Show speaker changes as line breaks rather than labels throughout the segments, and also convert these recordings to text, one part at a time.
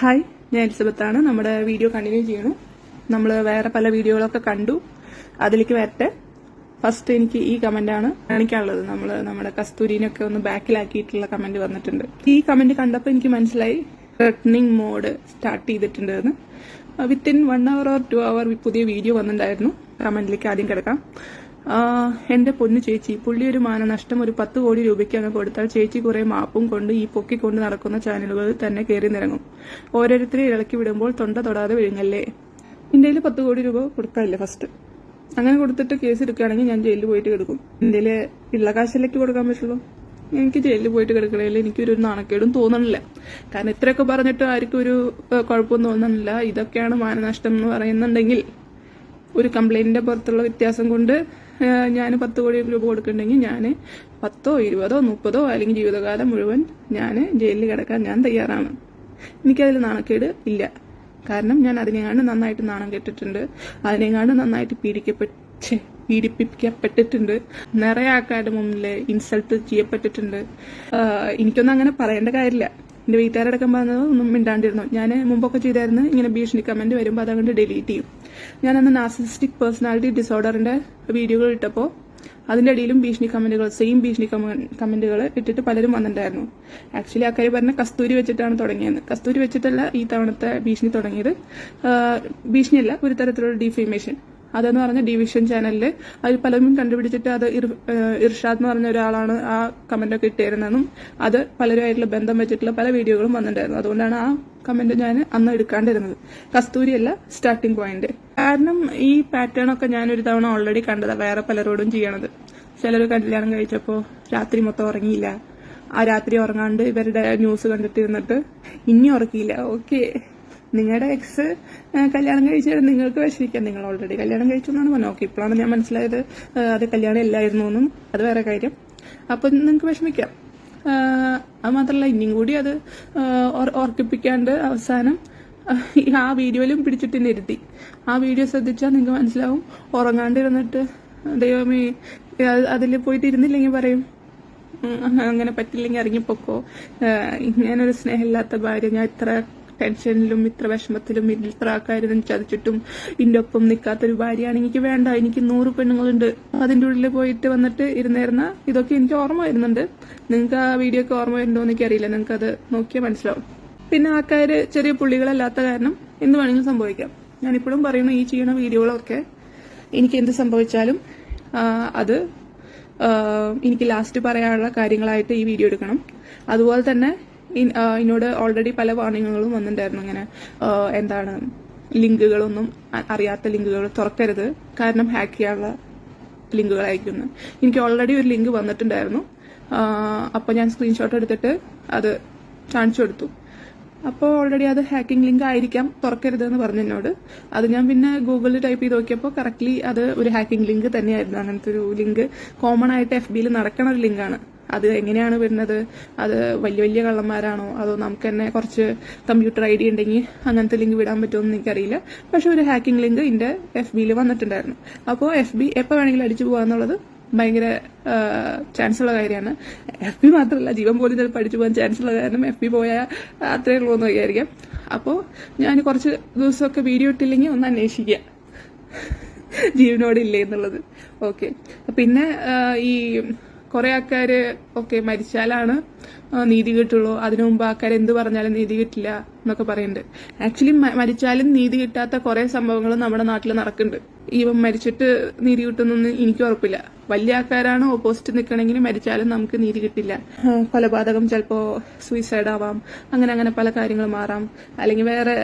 Hi ഞാൻ Elizabeth ആണ് നമ്മുടെ വീഡിയോ കണ്ടിന്യൂ ചെയ്യണം നമ്മൾ വേറെ പല വീഡിയോകളൊക്കെ കണ്ടു. അതിലേക്ക് വരട്ടെ. ഫസ്റ്റ് എനിക്ക് ഈ കമന്റാണ് കാണിക്കാനുള്ളത്. നമ്മൾ നമ്മുടെ കസ്തൂരിനൊക്കെ ഒന്ന് ബാക്കിലാക്കിയിട്ടുള്ള കമന്റ് വന്നിട്ടുണ്ട്. ഈ കമന്റ് കണ്ടപ്പോൾ എനിക്ക് മനസ്സിലായി. റെട്ടണിങ് മോഡ് സ്റ്റാർട്ട് ചെയ്തിട്ടുണ്ട് എന്ന് within one hour or two hour പുതിയ വീഡിയോ വന്നിട്ടുണ്ടായിരുന്നു. കമന്റിലേക്ക് ആദ്യം കിടക്കാം. എന്റെ പൊന്നു ചേച്ചി പുള്ളി ഒരു മാനനഷ്ടം ഒരു പത്ത് കോടി രൂപയ്ക്ക് അങ്ങ് കൊടുത്താൽ ചേച്ചി കുറെ മാപ്പും കൊണ്ട് ഈ പൊക്കിക്കൊണ്ട് നടക്കുന്ന ചാനലുകളിൽ തന്നെ കയറി നിറങ്ങും ഓരോരുത്തരെ ഇളക്കി വിടുമ്പോൾ തൊണ്ട തൊടാതെ വിഴുങ്ങല്ലേ? ഇന്ത്യയിൽ പത്ത് കോടി രൂപ കൊടുക്കാനില്ല ഫസ്റ്റ് അങ്ങനെ കൊടുത്തിട്ട് കേസ് എടുക്കുകയാണെങ്കിൽ ഞാൻ ജയിലിൽ പോയിട്ട് കിടക്കും. ഇന്ത്യയിൽ ഉള്ള കാശിലേക്ക് കൊടുക്കാൻ പറ്റുള്ളൂ? എനിക്ക് ജയിലിൽ പോയിട്ട് കിടക്കണേൽ എനിക്കൊരു നാണക്കേടും തോന്നണില്ല. കാരണം ഇത്രയൊക്കെ പറഞ്ഞിട്ട് ആർക്കും ഒരു കുഴപ്പമൊന്നും തോന്നണില്ല. ഇതൊക്കെയാണ് മാനനഷ്ടം എന്ന് പറയുന്നുണ്ടെങ്കിൽ ഒരു കംപ്ലൈന്റിന്റെ പുറത്തുള്ള വ്യത്യാസം കൊണ്ട് ഞാൻ പത്ത് കോടി രൂപ കൊടുക്കുന്നുണ്ടെങ്കിൽ ഞാൻ പത്തോ ഇരുപതോ മുപ്പതോ അല്ലെങ്കിൽ ജീവിതകാലം മുഴുവൻ ഞാൻ ജയിലിൽ കിടക്കാൻ ഞാൻ തയ്യാറാണ്. എനിക്കതിൽ നാണക്കേട് ഇല്ല. കാരണം ഞാൻ അതിനെങ്ങാണ്ട് നന്നായിട്ട് നാണം കെട്ടിട്ടുണ്ട്. അതിനെങ്ങാണ്ട് നന്നായിട്ട് പീഡിക്കപ്പെട്ട് പീഡിപ്പിക്കപ്പെട്ടിട്ടുണ്ട്. നിറയെ ആൾക്കാരുടെ മുന്നിൽ ഇൻസൾട്ട് ചെയ്യപ്പെട്ടിട്ടുണ്ട്. എനിക്കൊന്നും അങ്ങനെ പറയേണ്ട കാര്യമില്ല. എന്റെ വീട്ടുകാരടക്കം പറഞ്ഞത് ഒന്നും മിണ്ടാണ്ടിരുന്നു. ഞാൻ മുമ്പൊക്കെ ചെയ്തായിരുന്നു ഇങ്ങനെ ഭീഷണി കമന്റ് വരുമ്പോൾ അതങ്ങോട്ട് ഡിലീറ്റ് ചെയ്യും. ഞാൻ അന്ന് നാസിസ്റ്റിക് പേഴ്സണാലിറ്റി ഡിസോർഡറിന്റെ വീഡിയോകൾ ഇട്ടപ്പോൾ അതിന്റെ ഇടയിലും ഭീഷണി കമന്റുകൾ സെയിം ഭീഷണി കമന്റുകൾ ഇട്ടിട്ട് പലരും വന്നിട്ടുണ്ടായിരുന്നു. ആക്ച്വലി ആ കാര്യം പറഞ്ഞ കസ്തൂരി വെച്ചിട്ടാണ് തുടങ്ങിയത്. കസ്തൂരി വെച്ചിട്ടല്ല ഈ തവണത്തെ ഭീഷണി തുടങ്ങിയത്. ഭീഷണിയല്ല ഒരു തരത്തിലുള്ള ഡിഫേമേഷൻ അതെന്ന് പറഞ്ഞ ഡിവിഷൻ ചാനലിൽ അതിൽ പലരും കണ്ടുപിടിച്ചിട്ട് അത് ഇർ- ഇർഷാദ് എന്ന് പറഞ്ഞ ഒരാളാണ് ആ കമന്റൊക്കെ ഇട്ടിരുന്നതെന്നും അത് പലരുമായിട്ടുള്ള ബന്ധം വെച്ചിട്ടുള്ള പല വീഡിയോകളും വന്നിട്ടുണ്ടായിരുന്നു. അതുകൊണ്ടാണ് ആ കമന്റ് ഞാൻ അന്ന് എടുക്കാണ്ടിരുന്നത്. കസ്തൂരിയല്ല സ്റ്റാർട്ടിംഗ് പോയിന്റ് കാരണം ഈ പാറ്റേൺ ഒക്കെ ഞാൻ ഒരു തവണ ഓൾറെഡി കണ്ടതാ വേറെ പലരോടും ചെയ്യണത്. ചിലർ കല്യാണം കഴിച്ചപ്പോ രാത്രി മൊത്തം ഉറങ്ങിയില്ല. ആ രാത്രി ഉറങ്ങാണ്ട് ഇവരുടെ ന്യൂസ് കണ്ടിട്ടിരുന്നിട്ട് ഇനി ഉറക്കിയില്ല. ഓക്കെ നിങ്ങളുടെ എക്സ് കല്യാണം കഴിച്ചാൽ നിങ്ങൾക്ക് വിഷമിക്കാം. നിങ്ങൾ ഓൾറെഡി കല്യാണം കഴിച്ചു എന്നാണ് പറഞ്ഞത്. ഓക്കെ ഇപ്പോഴാണ് ഞാൻ മനസ്സിലായത് അത് കല്യാണം ഇല്ലായിരുന്നു എന്നും അത് വേറെ കാര്യം. അപ്പം നിങ്ങൾക്ക് വിഷമിക്കാം. അത് മാത്രമല്ല ഇനിയും കൂടി അത് ഓർക്കിപ്പിക്കാണ്ട് അവസാനം ആ, വീഡിയോയിലും പിടിച്ചിട്ട് നിരുത്തി ആ വീഡിയോ ശ്രദ്ധിച്ചാൽ നിങ്ങൾക്ക് മനസ്സിലാവും. ഉറങ്ങാണ്ടിരുന്നിട്ട് ദൈവമേ അതിൽ പോയിട്ട് ഇരുന്നില്ലെങ്കിൽ പറയും അങ്ങനെ പറ്റില്ലെങ്കിൽ ഇറങ്ങിപ്പോക്കോ. ഞാനൊരു സ്നേഹമില്ലാത്ത ഭാര്യ ഞാൻ ഇത്ര ടെൻഷനിലും ഇത്ര വിഷമത്തിലും ഇത്ര ആൾക്കാരും ചതിച്ചിട്ടും ഇന്റെ ഒപ്പം നിൽക്കാത്തൊരു ഭാര്യയാണ് എനിക്ക് വേണ്ട. എനിക്ക് നൂറ് പെണ്ണുങ്ങളുണ്ട്. അതിന്റെ ഉള്ളിൽ പോയിട്ട് വന്നിട്ട് ഇരുന്നിരുന്ന ഇതൊക്കെ എനിക്ക് ഓർമ്മ വരുന്നുണ്ട്. നിങ്ങൾക്ക് ആ വീഡിയോ ഒക്കെ ഓർമ്മ വരുന്നുണ്ടോ എന്ന് എനിക്കറിയില്ല. നിങ്ങൾക്ക് അത് നോക്കിയാൽ മനസ്സിലാവും. പിന്നെ ആൾക്കാര് ചെറിയ പുള്ളികളല്ലാത്ത കാരണം എന്ത് വേണമെങ്കിലും സംഭവിക്കാം. ഞാനിപ്പോഴും പറയുന്നു ഈ ചെയ്യുന്ന വീഡിയോകളൊക്കെ എനിക്ക് എന്ത് സംഭവിച്ചാലും അത് എനിക്ക് ലാസ്റ്റ് പറയാനുള്ള കാര്യങ്ങളായിട്ട് ഈ വീഡിയോ എടുക്കണം. അതുപോലെ തന്നെ എന്നോട് ഓൾറെഡി പല വാർണിങ്ങുകളും വന്നിട്ടുണ്ടായിരുന്നു. ഇങ്ങനെ എന്താണ് ലിങ്കുകളൊന്നും അറിയാത്ത ലിങ്കുകൾ തുറക്കരുത്. കാരണം ഹാക്ക് ചെയ്യാനുള്ള ലിങ്കുകളായിരിക്കും അയക്കുന്നു എനിക്ക് ഓൾറെഡി ഒരു ലിങ്ക് വന്നിട്ടുണ്ടായിരുന്നു. അപ്പോൾ ഞാൻ സ്ക്രീൻഷോട്ട് എടുത്തിട്ട് അത് കാണിച്ചു കൊടുത്തു. അപ്പോൾ ഓൾറെഡി അത് ഹാക്കിംഗ് ലിങ്ക് ആയിരിക്കാം തുറക്കരുത് എന്ന് പറഞ്ഞു എന്നോട്. അത് ഞാൻ പിന്നെ ഗൂഗിളിൽ ടൈപ്പ് ചെയ്ത് നോക്കിയപ്പോൾ കറക്റ്റ്ലി അത് ഒരു ഹാക്കിംഗ് ലിങ്ക് തന്നെയായിരുന്നു. അങ്ങനത്തെ ഒരു ലിങ്ക് കോമൺ ആയിട്ട് എഫ് ബിയിൽ നടക്കണ ഒരു ലിങ്കാണ് അത് എങ്ങനെയാണ് വരുന്നത്? അത് വലിയ വലിയ കള്ളന്മാരാണോ? അതോ നമുക്ക് തന്നെ കുറച്ച് കമ്പ്യൂട്ടർ ഐ ഡി ഉണ്ടെങ്കിൽ അങ്ങനത്തെ ലിങ്ക് വിടാൻ പറ്റുമെന്ന് എനിക്കറിയില്ല. പക്ഷെ ഒരു ഹാക്കിംഗ് ലിങ്ക് എന്റെ എഫ് ബിയിൽ വന്നിട്ടുണ്ടായിരുന്നു. അപ്പോൾ എഫ് ബി എപ്പോൾ വേണമെങ്കിലും അടിച്ചു പോകാന്നുള്ളത് ഭയങ്കര ചാൻസ് ഉള്ള കാര്യമാണ്. എഫ് ബി മാത്രമല്ല ജീവൻ പോലും ചിലപ്പോൾ അടിച്ചു പോകാൻ ചാൻസ് ഉള്ള കാരണം എഫ് ബി പോയാൽ അത്രേ ഉള്ളൂ എന്ന് വിചാരിക്കാം. അപ്പോൾ ഞാൻ കുറച്ച് ദിവസമൊക്കെ വീഡിയോ ഇട്ടില്ലെങ്കിൽ ഒന്ന് അന്വേഷിക്കുക. ജീവനോട് ഇല്ലേ എന്നുള്ളത്. ഓക്കെ പിന്നെ ഈ കുറെ ആൾക്കാർ ഓക്കെ മരിച്ചാലാണ് നീതി കിട്ടുള്ളൂ. അതിനു മുമ്പ് ആൾക്കാർ എന്ത് പറഞ്ഞാലും നീതി കിട്ടില്ല എന്നൊക്കെ പറയുന്നുണ്ട് ആക്ച്വലി മരിച്ചാലും നീതി കിട്ടാത്ത കുറെ സംഭവങ്ങൾ നമ്മുടെ നാട്ടിൽ നടക്കുന്നുണ്ട് ഇവൻ മരിച്ചിട്ട് നീതി കിട്ടുന്നൊന്നും എനിക്ക് ഉറപ്പില്ല. വലിയ ആൾക്കാരാണ് ഓപ്പോസിറ്റ് നിൽക്കണമെങ്കിൽ മരിച്ചാലും നമുക്ക് നീതി കിട്ടില്ല. കൊലപാതകം ചിലപ്പോ സൂയിസൈഡ് ആവാം. അങ്ങനെ അങ്ങനെ പല കാര്യങ്ങളും മാറാം. അല്ലെങ്കിൽ വേറെ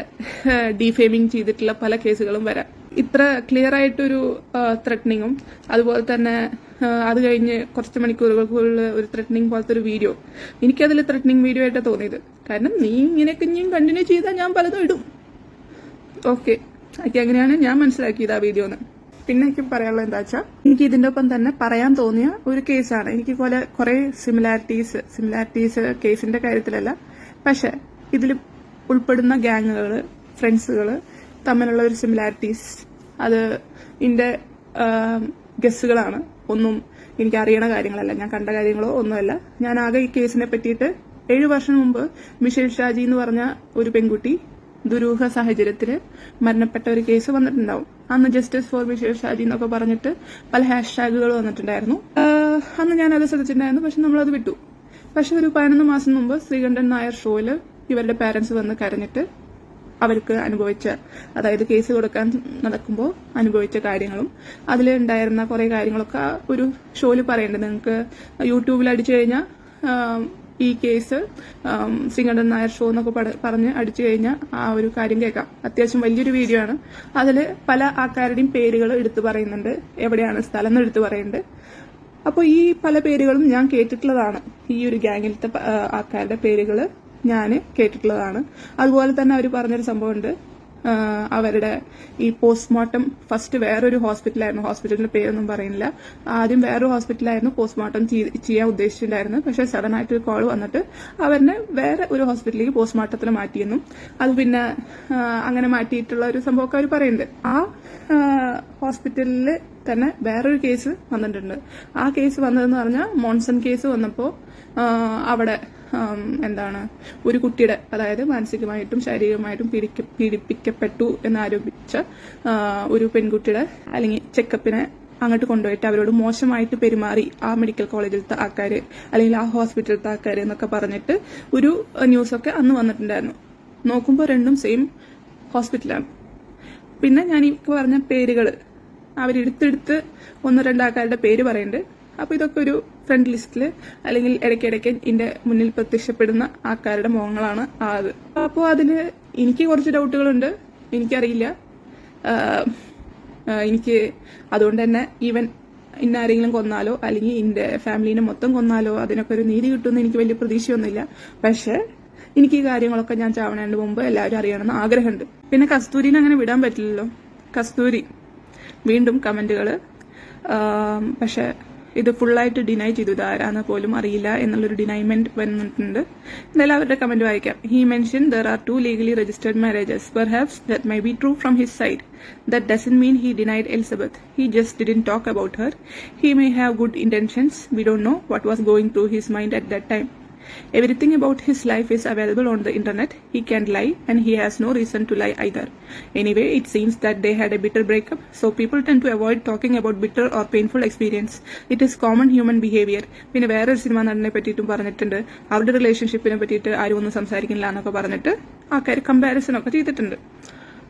ഡീഫേമിങ് ചെയ്തിട്ടുള്ള പല കേസുകളും വരാം. ഇത്ര ക്ലിയർ ആയിട്ടൊരു ത്രെറ്റനിങ്ങും അതുപോലെ തന്നെ അത് കഴിഞ്ഞ് കുറച്ച് മണിക്കൂറുകൾക്കുള്ളിൽ ഒരു ത്രെറ്റനിങ് പോലത്തെ ഒരു വീഡിയോ എനിക്കതിൽ ത്രെറ്റനിങ് വീഡിയോ ആയിട്ടാണ് തോന്നിയത്. കാരണം നീ ഇങ്ങനെയൊക്കെ ഇനിയും കണ്ടിന്യൂ ചെയ്താൽ ഞാൻ പലതും ഇടും. ഓക്കെ എനിക്ക് അങ്ങനെയാണ് ഞാൻ മനസ്സിലാക്കിയത് ആ വീഡിയോ എന്ന് പിന്നെ എനിക്ക് പറയാനുള്ളത് എന്താ വെച്ചാൽ എനിക്ക് ഇതിന്റെ ഒപ്പം തന്നെ പറയാൻ തോന്നിയ ഒരു കേസാണ് എനിക്ക് പോലെ കുറെ സിമിലാരിറ്റീസ് സിമിലാരിറ്റീസ് കേസിന്റെ കാര്യത്തിലല്ല. പക്ഷെ ഇതിൽ ഉൾപ്പെടുന്ന ഗ്യാങ്ങുകൾ ഫ്രണ്ട്സുകൾ തമ്മിലുള്ള ഒരു സിമിലാരിറ്റീസ് അത് ഇതിന്റെ ഗസ്സുകളാണ് ഒന്നും എനിക്ക് അറിയണ കാര്യങ്ങളല്ല. ഞാൻ കണ്ട കാര്യങ്ങളോ ഒന്നുമല്ല. ഞാൻ ആകെ ഈ കേസിനെ പറ്റിയിട്ട് ഏഴു വർഷം മുമ്പ് മിഷേൽ ഷാജി എന്ന് പറഞ്ഞ ഒരു പെൺകുട്ടി ദുരൂഹ സാഹചര്യത്തിൽ മരണപ്പെട്ട ഒരു കേസ് വന്നിട്ടുണ്ടാവും. അന്ന് ജസ്റ്റിസ് ഫോർ മിഷേൽ ഷാജി എന്നൊക്കെ പറഞ്ഞിട്ട് പല ഹാഷ്ടാഗുകൾ വന്നിട്ടുണ്ടായിരുന്നു. അന്ന് ഞാൻ അത് ശ്രദ്ധിച്ചിട്ടുണ്ടായിരുന്നു. പക്ഷെ നമ്മളത് വിട്ടു. പക്ഷെ ഒരു പതിനൊന്ന് മാസം മുമ്പ് ശ്രീകണ്ഠൻ നായർ ഷോയിൽ ഇവരുടെ പാരന്റ്സ് വന്ന് കരഞ്ഞിട്ട് അവർക്ക് അനുഭവിച്ച അതായത് കേസ് കൊടുക്കാൻ നടക്കുമ്പോൾ അനുഭവിച്ച കാര്യങ്ങളും അതിൽ ഉണ്ടായിരുന്ന കുറേ കാര്യങ്ങളൊക്കെ ഒരു ഷോയിൽ പറയുന്നുണ്ട് നിങ്ങൾക്ക് യൂട്യൂബിൽ അടിച്ചു കഴിഞ്ഞാൽ ഈ കേസ് ശ്രീകണ്ഠൻ നായർ ഷോ എന്നൊക്കെ പറഞ്ഞ് അടിച്ചു കഴിഞ്ഞാൽ ആ ഒരു കാര്യം കേൾക്കാം. അത്യാവശ്യം വലിയൊരു വീഡിയോ ആണ്. അതിൽ പല ആൾക്കാരുടെയും പേരുകൾ എടുത്തു പറയുന്നുണ്ട്. എവിടെയാണ് സ്ഥലം എന്ന് എടുത്തു പറയുന്നുണ്ട്. അപ്പോൾ ഈ പല പേരുകളും ഞാൻ കേട്ടിട്ടുള്ളതാണ്. ഈ ഒരു ഗ്യാങ്ങിലത്തെ ആൾക്കാരുടെ പേരുകൾ ഞാൻ കേട്ടിട്ടുള്ളതാണ്. അതുപോലെ തന്നെ അവർ പറഞ്ഞൊരു സംഭവമുണ്ട്. അവരുടെ ഈ പോസ്റ്റ്മോർട്ടം ഫസ്റ്റ് വേറൊരു ഹോസ്പിറ്റലായിരുന്നു ഹോസ്പിറ്റലിന്റെ പേരൊന്നും പറയുന്നില്ല. ആദ്യം വേറൊരു ഹോസ്പിറ്റലായിരുന്നു പോസ്റ്റ്മോർട്ടം ചെയ്യാൻ ഉദ്ദേശിച്ചിട്ടുണ്ടായിരുന്നു പക്ഷേ സഡൻ ആയിട്ട് ഒരു കോൾ വന്നിട്ട് അവരിനെ വേറെ ഒരു ഹോസ്പിറ്റലിലേക്ക് പോസ്റ്റ്മോർട്ടത്തിൽ മാറ്റിയെന്നും അത് പിന്നെ അങ്ങനെ മാറ്റിയിട്ടുള്ള ഒരു സംഭവമൊക്കെ അവർ പറയുന്നുണ്ട്. ആ ഹോസ്പിറ്റലിൽ തന്നെ വേറൊരു കേസ് വന്നിട്ടുണ്ട്. ആ കേസ് വന്നതെന്ന് പറഞ്ഞാൽ മോൺസൺ കേസ് വന്നപ്പോൾ അവിടെ എന്താണ് ഒരു കുട്ടിയുടെ അതായത് മാനസികമായിട്ടും ശാരീരികമായിട്ടും പീഡിക്ക പീഡിപ്പിക്കപ്പെട്ടു എന്നാരോപിച്ച ഒരു പെൺകുട്ടിയുടെ അല്ലെങ്കിൽ ചെക്കപ്പിനെ അങ്ങോട്ട് കൊണ്ടുപോയിട്ട് അവരോട് മോശമായിട്ട് പെരുമാറി ആ മെഡിക്കൽ കോളേജിലത്തെ ആൾക്കാർ അല്ലെങ്കിൽ ആ ഹോസ്പിറ്റലിലത്തെ ആൾക്കാർ എന്നൊക്കെ പറഞ്ഞിട്ട് ഒരു ന്യൂസൊക്കെ അന്ന് വന്നിട്ടുണ്ടായിരുന്നു. നോക്കുമ്പോൾ രണ്ടും സെയിം ഹോസ്പിറ്റലാണ് പിന്നെ ഞാൻ ഈ പറഞ്ഞ പേരുകൾ അവരെടുത്തെടുത്ത് ഒന്ന് രണ്ടാൾക്കാരുടെ പേര് പറയുന്നുണ്ട് അപ്പൊ ഇതൊക്കെ ഒരു ഫ്രണ്ട് ലിസ്റ്റിൽ അല്ലെങ്കിൽ ഇടയ്ക്കിടയ്ക്ക് എന്റെ മുന്നിൽ പ്രത്യക്ഷപ്പെടുന്ന ആൾക്കാരുടെ മുഖങ്ങളാണ് ആത് അപ്പോൾ അതിൽ എനിക്ക് കുറച്ച് ഡൗട്ടുകളുണ്ട്. എനിക്കറിയില്ല. എനിക്ക് അതുകൊണ്ട് തന്നെ ഈവൻ ഇന്ന ആരെങ്കിലും കൊന്നാലോ അല്ലെങ്കിൽ എന്റെ ഫാമിലിനെ മൊത്തം കൊന്നാലോ അതിനൊക്കെ ഒരു നീതി കിട്ടുമെന്ന് എനിക്ക് വലിയ പ്രതീക്ഷയൊന്നുമില്ല. പക്ഷേ എനിക്ക് ഈ കാര്യങ്ങളൊക്കെ ഞാൻ ചാവണേണ്ട മുമ്പ് എല്ലാവരും അറിയണമെന്ന് ആഗ്രഹമുണ്ട്. പിന്നെ കസ്തൂരിനെ അങ്ങനെ വിടാൻ പറ്റില്ലല്ലോ. കസ്തൂരി. വീണ്ടും കമന്റുകൾ പക്ഷെ ഇത് ഫുള്ളായിട്ട് ഡിനൈ ചെയ്തു. ഇത് ആരാന്ന് പോലും അറിയില്ല എന്നുള്ളൊരു ഡിനൈമെന്റ് വന്നിട്ടുണ്ട്. എന്തായാലും അവരുടെ കമന്റ് വായിക്കാം. He mention there are two legally registered marriages perhaps that may be true from his side that doesn't mean he denied Elizabeth he just didn't talk about her he may have good intentions we don't know what was going through his mind at that time Everything about his life is available on the internet. He can lie and he has no reason to lie either. Anyway, it seems that they had a bitter breakup, so people tend to avoid talking about bitter or painful experience. It is common human behavior. പിന്നെ വേറൊരു cinema നടനെ പറ്റിയിട്ടും പറഞ്ഞിട്ടുണ്ട് അവരുടെ റിലേഷൻഷിപ്പിനെ പറ്റിയിട്ട് ആരും ഒന്നും സംസാരിക്കുന്നില്ല എന്നൊക്കെ പറഞ്ഞിട്ട് ആൾക്കാർ കമ്പാരിസൺ ഒക്കെ ചെയ്തിട്ടുണ്ട്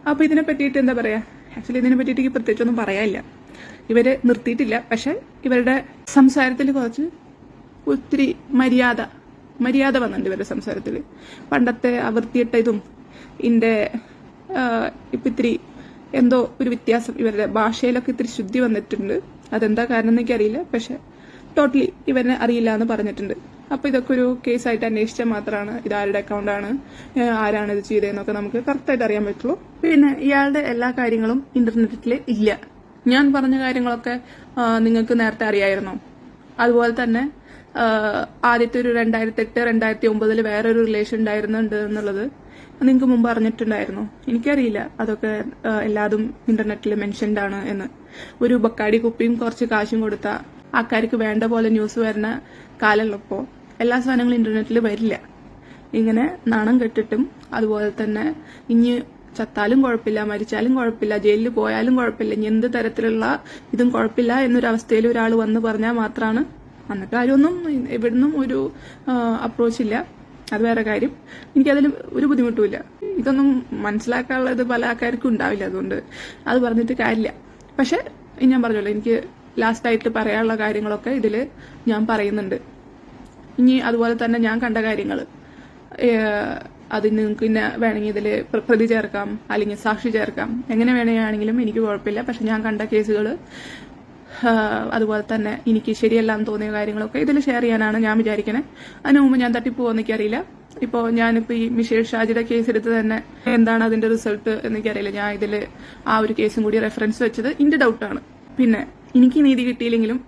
അപ്പൊ ഇതിനെ പറ്റിയിട്ട് എന്താ പറയാ ആക്ച്വലി ഇതിനെ പറ്റിയിട്ട് എനിക്ക് പ്രത്യേകിച്ചൊന്നും പറയാനില്ല ഇവരെ നിർത്തിയിട്ടില്ല പക്ഷെ ഇവരുടെ സംസാരത്തിൽ കുറച്ച് ഒത്തിരി മര്യാദ മര്യാദ വന്നിട്ടുണ്ട് ഇവരുടെ സംസാരത്തിൽ പണ്ടത്തെ അവർത്തിയിട്ട ഇതും ഇന്റെ ഇപ്പൊ ഇത്തിരി എന്തോ ഒരു വ്യത്യാസം ഇവരുടെ ഭാഷയിലൊക്കെ ഇത്തിരി ശുദ്ധി വന്നിട്ടുണ്ട്. അതെന്താ കാരണം എന്ന് എനിക്കറിയില്ല പക്ഷെ ടോട്ടലി ഇവരെ അറിയില്ല എന്ന് പറഞ്ഞിട്ടുണ്ട്. അപ്പൊ ഇതൊക്കെ ഒരു കേസായിട്ട് അന്വേഷിച്ചാൽ മാത്രമാണ് ഇത് ആരുടെ അക്കൗണ്ടാണ് ആരാണ് ഇത് ചെയ്തതെന്നൊക്കെ നമുക്ക് കറക്റ്റായിട്ട് അറിയാൻ പറ്റുള്ളൂ. പിന്നെ ഇയാളുടെ എല്ലാ കാര്യങ്ങളും ഇന്റർനെറ്റിൽ ഇല്ല. ഞാൻ പറഞ്ഞ കാര്യങ്ങളൊക്കെ നിങ്ങൾക്ക് നേരത്തെ അറിയായിരുന്നോ? അതുപോലെ തന്നെ ആദ്യത്തെ ഒരു രണ്ടായിരത്തി എട്ട് രണ്ടായിരത്തി ഒമ്പതിൽ വേറൊരു റിലേഷൻ ഉണ്ടായിരുന്നുണ്ട് എന്നുള്ളത് നിങ്ങൾക്ക് മുമ്പ് അറിഞ്ഞിട്ടുണ്ടായിരുന്നു? എനിക്കറിയില്ല. അതൊക്കെ എല്ലാതും ഇന്റർനെറ്റിൽ മെൻഷൻഡ് ആണ് എന്ന്. ഒരു ബക്കാടി കുപ്പിയും കുറച്ച് കാശും കൊടുത്ത ആൾക്കാർക്ക് വേണ്ട പോലെ ന്യൂസ് വരുന്ന കാലമുള്ളപ്പോൾ എല്ലാ സാധനങ്ങളും ഇന്റർനെറ്റിൽ വരില്ല. ഇങ്ങനെ നാണം കെട്ടിട്ടും അതുപോലെ തന്നെ ഇനി ചത്താലും കുഴപ്പമില്ല മരിച്ചാലും കുഴപ്പമില്ല ജയിലിൽ പോയാലും കുഴപ്പമില്ല ഇനി എന്ത് തരത്തിലുള്ള ഇതും കുഴപ്പമില്ല എന്നൊരവസ്ഥയിൽ ഒരാൾ വന്ന് പറഞ്ഞാൽ മാത്രമാണ് എന്നിട്ട് ആരൊന്നും എവിടുന്നും ഒരു അപ്രോച്ച് ഇല്ല. അത് വേറെ കാര്യം. എനിക്കതിൽ ഒരു ബുദ്ധിമുട്ടുമില്ല. ഇതൊന്നും മനസ്സിലാക്കാനുള്ളത് പല ആൾക്കാർക്കും ഉണ്ടാവില്ല അതുകൊണ്ട് അത് പറഞ്ഞിട്ട് കാര്യമില്ല. പക്ഷെ ഞാൻ പറഞ്ഞല്ലോ എനിക്ക് ലാസ്റ്റ് ആയിട്ട് പറയാനുള്ള കാര്യങ്ങളൊക്കെ ഇതിൽ ഞാൻ പറയുന്നുണ്ട്. ഇനി അതുപോലെ തന്നെ ഞാൻ കണ്ട കാര്യങ്ങൾ അത് നിങ്ങൾക്ക് പിന്നെ വേണമെങ്കിൽ ഇതിൽ പ്രതി ചേർക്കാം. അല്ലെങ്കിൽ സാക്ഷി ചേർക്കാം. എങ്ങനെ വേണമെങ്കിലും എനിക്ക് കുഴപ്പമില്ല. പക്ഷെ ഞാൻ കണ്ട കേസുകൾ അതുപോലെ തന്നെ എനിക്ക് ശരിയല്ല എന്ന് തോന്നിയ കാര്യങ്ങളൊക്കെ ഇതിൽ ഷെയർ ചെയ്യാനാണ് ഞാൻ വിചാരിക്കുന്നത് അതിനു മുമ്പ് ഞാൻ തട്ടിപ്പോവെന്ന് എനിക്കറിയില്ല. ഇപ്പോൾ ഞാനിപ്പോൾ ഈ മിഷേൽ ഷാജിയുടെ കേസ് എടുത്ത് തന്നെ എന്താണ് അതിന്റെ റിസൾട്ട് എനിക്കറിയില്ല. ഞാൻ ഇതിൽ ആ ഒരു കേസും കൂടി റെഫറൻസ് വെച്ചത് എന്റെ ഡൗട്ടാണ് പിന്നെ എനിക്ക് നീതി കിട്ടിയില്ലെങ്കിലും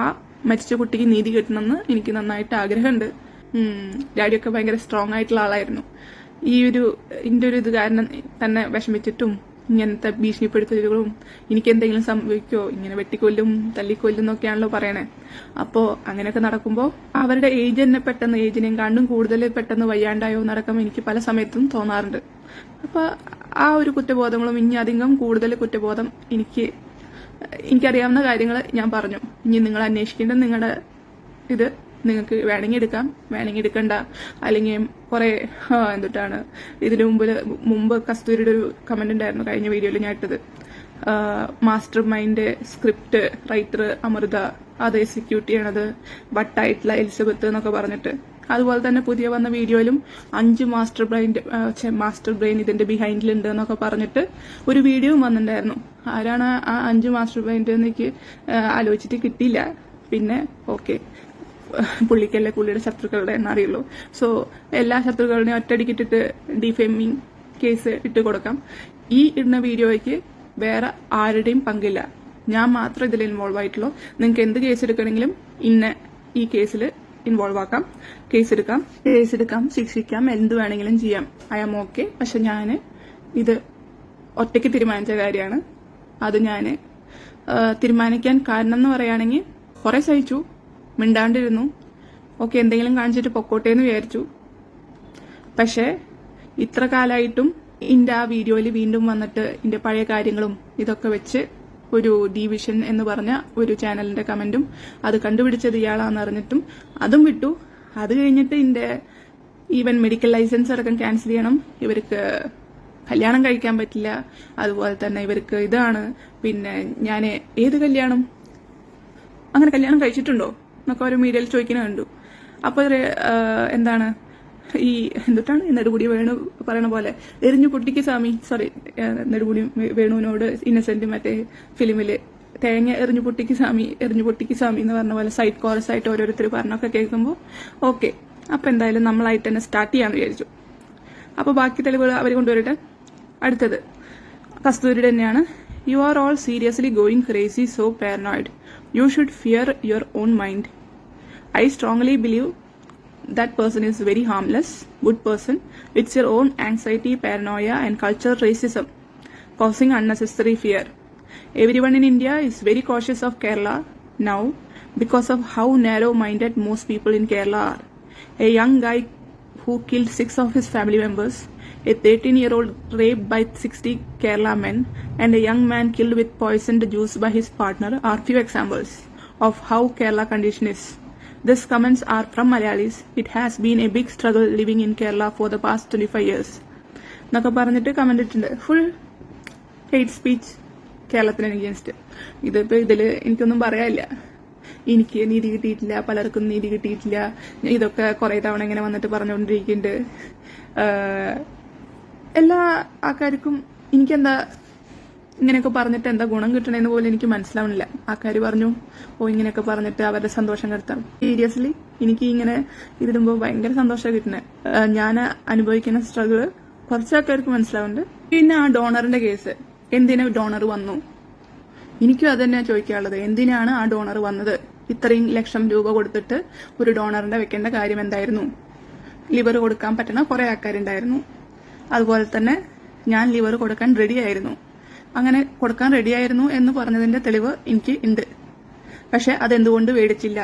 ആ മരിച്ച കുട്ടിക്ക് നീതി കിട്ടണമെന്ന് എനിക്ക് നന്നായിട്ട് ആഗ്രഹമുണ്ട്. ഡാഡിയൊക്കെ ഭയങ്കര സ്ട്രോങ് ആയിട്ടുള്ള ആളായിരുന്നു. ഈ ഒരു ഇതിന്റെ ഒരു ഇത് കാരണം തന്നെ വിഷമിച്ചിട്ടും ഇങ്ങനത്തെ ഭീഷണിപ്പെടുത്തലുകളും എനിക്ക് എന്തെങ്കിലും സംഭവിക്കോ ഇങ്ങനെ വെട്ടിക്കൊല്ലും തല്ലിക്കൊല്ലും എന്നൊക്കെയാണല്ലോ പറയണേ. അപ്പോ അങ്ങനെയൊക്കെ നടക്കുമ്പോൾ അവരുടെ ഏജ് തന്നെ പെട്ടെന്ന് ഏജിനെയും കണ്ടും കൂടുതൽ പെട്ടെന്ന് വയ്യാണ്ടായോ നടക്കം എനിക്ക് പല സമയത്തും തോന്നാറുണ്ട്. അപ്പൊ ആ ഒരു കുറ്റബോധങ്ങളും ഇനി അധികം കൂടുതൽ കുറ്റബോധം എനിക്ക് എനിക്കറിയാവുന്ന കാര്യങ്ങൾ ഞാൻ പറഞ്ഞു. ഇനി നിങ്ങൾ അന്വേഷിക്കേണ്ട നിങ്ങളുടെ ഇത് നിങ്ങൾക്ക് വേണമെങ്കിൽ എടുക്കാം വേണമെങ്കിൽ എടുക്കണ്ട അല്ലെങ്കിൽ കുറെ എന്തിട്ടാണ് ഇതിനു മുമ്പിൽ മുമ്പ് കസ്തൂരിയുടെ ഒരു കമന്റ് ഉണ്ടായിരുന്നു കഴിഞ്ഞ വീഡിയോയിൽ ഞാൻ ഇട്ടത്. Master mind script writer Amritha അത് എക്സിക്യൂട്ട് ചെയ്യണത് ബട്ടായിട്ടുള്ള എലിസബത്ത് എന്നൊക്കെ പറഞ്ഞിട്ട്. അതുപോലെ തന്നെ പുതിയ വന്ന വീഡിയോയിലും അഞ്ച് മാസ്റ്റർ ബ്രെയിൻ മാസ്റ്റർ ബ്രെയിൻ ഇതിന്റെ ബിഹൈൻഡിലുണ്ട് എന്നൊക്കെ പറഞ്ഞിട്ട് ഒരു വീഡിയോയും വന്നിട്ടുണ്ടായിരുന്നു. ആരാണ് ആ അഞ്ച് മാസ്റ്റർ ബ്രെയിന്റെ എനിക്ക് ആലോചിച്ചിട്ട് കിട്ടിയില്ല. പിന്നെ ഓക്കെ പുള്ളിക്കല്ലേ പുള്ളിയുടെ ശത്രുക്കളുടെ എന്നറിയുള്ളൂ സോ എല്ലാ ശത്രുക്കളുടെയും ഒറ്റടിക്കിട്ടിട്ട് ഡിഫേമിങ് കേസ് ഇട്ട് കൊടുക്കാം. ഈ ഇടുന്ന വീഡിയോയ്ക്ക് വേറെ ആരുടെയും പങ്കില്ല. ഞാൻ മാത്രം ഇതിൽ ഇൻവോൾവ് ആയിട്ടുള്ളൂ. നിങ്ങൾക്ക് എന്ത് കേസ് എടുക്കണമെങ്കിലും ഇന്ന ഈ കേസിൽ ഇൻവോൾവ് ആക്കാം. കേസ് എടുക്കാം. കേസ് എടുക്കാം. ശിക്ഷിക്കാം. എന്ത് വേണമെങ്കിലും ചെയ്യാം. ഐ ആം ഓക്കെ പക്ഷെ ഞാൻ ഇത് ഒറ്റയ്ക്ക് തീരുമാനിച്ച കാര്യമാണ്. അത് ഞാൻ തീരുമാനിക്കാൻ കാരണം എന്ന് പറയുകയാണെങ്കിൽ കുറെ സഹിച്ചു. മിണ്ടാണ്ടിരുന്നു. ഓക്കെ എന്തെങ്കിലും കാണിച്ചിട്ട് പൊക്കോട്ടെ എന്ന് വിചാരിച്ചു. പക്ഷേ ഇത്ര കാലമായിട്ടും ഇന്റെ ആ വീഡിയോയിൽ വീണ്ടും വന്നിട്ട് ഇന്റെ പഴയ കാര്യങ്ങളും ഇതൊക്കെ വെച്ച് ഒരു ഡിവിഷൻ എന്ന് പറഞ്ഞ ഒരു ചാനലിന്റെ കമന്റും അത് കണ്ടുപിടിച്ചത് ഇയാളാന്ന് അറിഞ്ഞിട്ടും അതും വിട്ടു. അത് കഴിഞ്ഞിട്ട് ഇന്റെ ഈവൻ മെഡിക്കൽ ലൈസൻസ് അടക്കം ക്യാൻസൽ ചെയ്യണം. ഇവർക്ക് കല്യാണം കഴിക്കാൻ പറ്റില്ല. അതുപോലെ തന്നെ ഇവർക്ക് ഇതാണ്. പിന്നെ ഞാൻ ഏത് കല്യാണം? അങ്ങനെ കല്യാണം കഴിച്ചിട്ടുണ്ടോ? എന്നൊക്കെ ഒരു മീഡിയയിൽ ചോദിക്കുന്ന കണ്ടു. അപ്പോൾ എന്താണ്? ഈ എന്തുട്ടാണ്? നെടുകുടി വേണു പറയണ പോലെ. എരിഞ്ഞു പൊട്ടിക്ക് സ്വാമി. സോറി നെടുകുടി വേണുവിനോട് ഇന്നസെന്റ് മറ്റേ ഫിലിമിൽ തേങ്ങ എറിഞ്ഞു പൊട്ടിക്ക് സ്വാമി എറിഞ്ഞു പൊട്ടിക്ക് സ്വാമി എന്ന് പറഞ്ഞ പോലെ സൈഡ് കോറസ് ആയിട്ട് ഓരോരുത്തർ പറഞ്ഞൊക്കെ കേൾക്കുമ്പോൾ ഓക്കെ അപ്പൊ എന്തായാലും നമ്മളായിട്ട് തന്നെ സ്റ്റാർട്ട് ചെയ്യാന്ന് വിചാരിച്ചു. അപ്പോൾ ബാക്കി തെളിവുകൾ അവർ കൊണ്ടുവരട്ടെ? അടുത്തത്. കസ്തൂരിയുടെ തന്നെയാണ്. You are all seriously going crazy so paranoid you should fear your own mind I strongly believe that person is very harmless, good person, It's your own anxiety, paranoia and cultural racism, causing unnecessary fear. Everyone in India is very cautious of Kerala now because of how narrow-minded most people in Kerala are. A young guy who killed six of his family members, a 13-year-old raped by 60 Kerala men, and a young man killed with poisoned juice by his partner are few examples of how Kerala condition is. These comments are from Malayalis. It has been a big struggle living in Kerala for the past 25 years. എന്നൊക്കെ പറഞ്ഞിട്ട് comment ഇട്ടിട്ടുണ്ട്. Full hate speech കേരളത്തിന് against ഇതിപ്പോ ഇതിൽ എനിക്കൊന്നും പറയാനില്ല. എനിക്ക് നീതി കിട്ടിയിട്ടില്ല. പലർക്കും നീതി കിട്ടിയിട്ടില്ല. ഇതൊക്കെ കുറെ തവണ ഇങ്ങനെ വന്നിട്ട് പറഞ്ഞുകൊണ്ടിരിക്കുന്നുണ്ട്. എല്ലാ ആൾക്കാർക്കും എനിക്കെന്താ ഇങ്ങനെയൊക്കെ പറഞ്ഞിട്ട് എന്താ ഗുണം കിട്ടണേന്ന് പോലും എനിക്ക് മനസ്സിലാവണില്ല. ആൾക്കാർ പറഞ്ഞു. ഓ ഇങ്ങനെയൊക്കെ പറഞ്ഞിട്ട് അവരുടെ സന്തോഷം കെടുത്താം. സീരിയസ്ലി എനിക്ക് ഇങ്ങനെ ഇതിടുമ്പോൾ ഭയങ്കര സന്തോഷം കിട്ടണേ. ഞാൻ അനുഭവിക്കുന്ന സ്ട്രഗിൾ കുറച്ച് ആൾക്കാർക്ക് മനസ്സിലാവുന്നുണ്ട്. പിന്നെ ആ ഡോണറിന്റെ കേസ് എന്തിനു ഡോണർ വന്നു? എനിക്കും അത് തന്നെയാണ് ചോദിക്കാനുള്ളത്. എന്തിനാണ് ആ ഡോണർ വന്നത്? ഇത്രയും ലക്ഷം രൂപ കൊടുത്തിട്ട് ഒരു ഡോണറിന്റെ വെക്കേണ്ട കാര്യം എന്തായിരുന്നു? ലിവർ കൊടുക്കാൻ പറ്റുന്ന കുറെ ആൾക്കാരുണ്ടായിരുന്നു. അതുപോലെ തന്നെ ഞാൻ ലിവർ കൊടുക്കാൻ റെഡിയായിരുന്നു അങ്ങനെ കൊടുക്കാൻ റെഡിയായിരുന്നു എന്ന് പറഞ്ഞതിന്റെ തെളിവ് എനിക്ക് ഉണ്ട്. പക്ഷെ അതെന്തുകൊണ്ട് മേടിച്ചില്ല?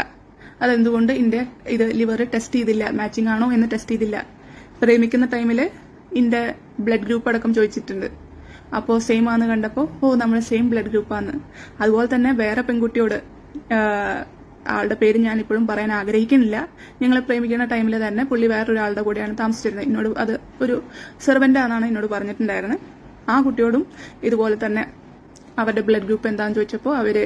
അതെന്തുകൊണ്ട് ഇന്റെ ഇത് ലിവർ ടെസ്റ്റ് ചെയ്തില്ല? മാച്ചിങ് ആണോ എന്ന് ടെസ്റ്റ് ചെയ്തില്ല. പ്രേമിക്കുന്ന ടൈമിൽ ഇന്റെ ബ്ലഡ് ഗ്രൂപ്പ് അടക്കം ചോദിച്ചിട്ടുണ്ട്. അപ്പോൾ സെയിം ആണെന്ന് കണ്ടപ്പോൾ ഓ നമ്മൾ സെയിം ബ്ലഡ് ഗ്രൂപ്പാന്ന് അതുപോലെ തന്നെ വേറെ പെൺകുട്ടിയോട് ആളുടെ പേര് ഞാൻ ഇപ്പോഴും പറയാൻ ആഗ്രഹിക്കുന്നില്ല. ഞങ്ങളെ പ്രേമിക്കുന്ന ടൈമിൽ തന്നെ പുള്ളി വേറൊരാളുടെ കൂടെയാണ് താമസിച്ചിരുന്നത്. എന്നോട് അത് ഒരു സെർവന്റ് ആണെന്നാണ് എന്നോട് പറഞ്ഞിട്ടുണ്ടായിരുന്നത് ആ കുട്ടിയോടും ഇതുപോലെ തന്നെ അവരുടെ ബ്ലഡ് ഗ്രൂപ്പ് എന്താന്ന് ചോദിച്ചപ്പോൾ അവർ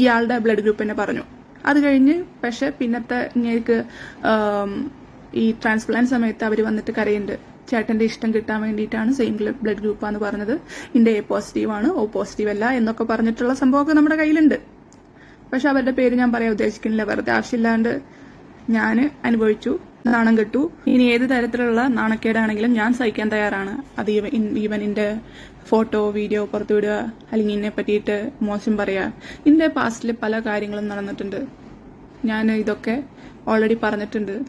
ഇയാളുടെ ബ്ലഡ് ഗ്രൂപ്പ് തന്നെ പറഞ്ഞു. അത് കഴിഞ്ഞ് പക്ഷെ പിന്നത്തെ ഇങ്ങേക്ക് ഈ ട്രാൻസ്പ്ലാന്റ് സമയത്ത് അവർ വന്നിട്ട് കരയുണ്ട്. ചേട്ടന്റെ ഇഷ്ടം കിട്ടാൻ വേണ്ടിയിട്ടാണ് സെയിം ബ്ലഡ് ഗ്രൂപ്പാന്ന് പറഞ്ഞത്. ഇന്റെ എ പോസിറ്റീവ് ആണ് ഓ പോസിറ്റീവ് അല്ല എന്നൊക്കെ പറഞ്ഞിട്ടുള്ള സംഭവമൊക്കെ നമ്മുടെ കയ്യിലുണ്ട്. പക്ഷെ അവരുടെ പേര് ഞാൻ പറയാൻ ഉദ്ദേശിക്കുന്നില്ല. വെറുതെ ആവശ്യമില്ലാണ്ട് ഞാൻ അനുഭവിച്ചു. നാണം കെട്ടു. ഇനി ഏത് തരത്തിലുള്ള നാണക്കേടാണെങ്കിലും ഞാൻ സഹിക്കാൻ തയ്യാറാണ്. അത് ഈവ- ഈവൻ എന്റെ ഫോട്ടോ വീഡിയോ പുറത്തു വിടുക അല്ലെങ്കിൽ എന്നെ പറ്റിയിട്ട് മോശം പറയുക എന്റെ പാസ്റ്റിൽ പല കാര്യങ്ങളും നടന്നിട്ടുണ്ട്. ഞാൻ ഇതൊക്കെ ഓൾറെഡി പറഞ്ഞിട്ടുണ്ട്.